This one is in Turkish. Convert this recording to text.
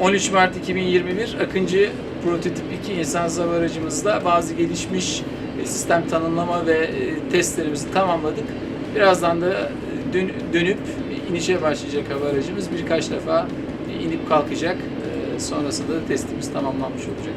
13 Mart 2021 Akıncı Prototip 2 insansız hava Aracımızla bazı gelişmiş e, sistem tanımlama ve e, testlerimizi tamamladık. Birazdan da e, dönüp inişe başlayacak hava aracımız birkaç defa inip kalkacak. Sonrasında da testimiz tamamlanmış olacak.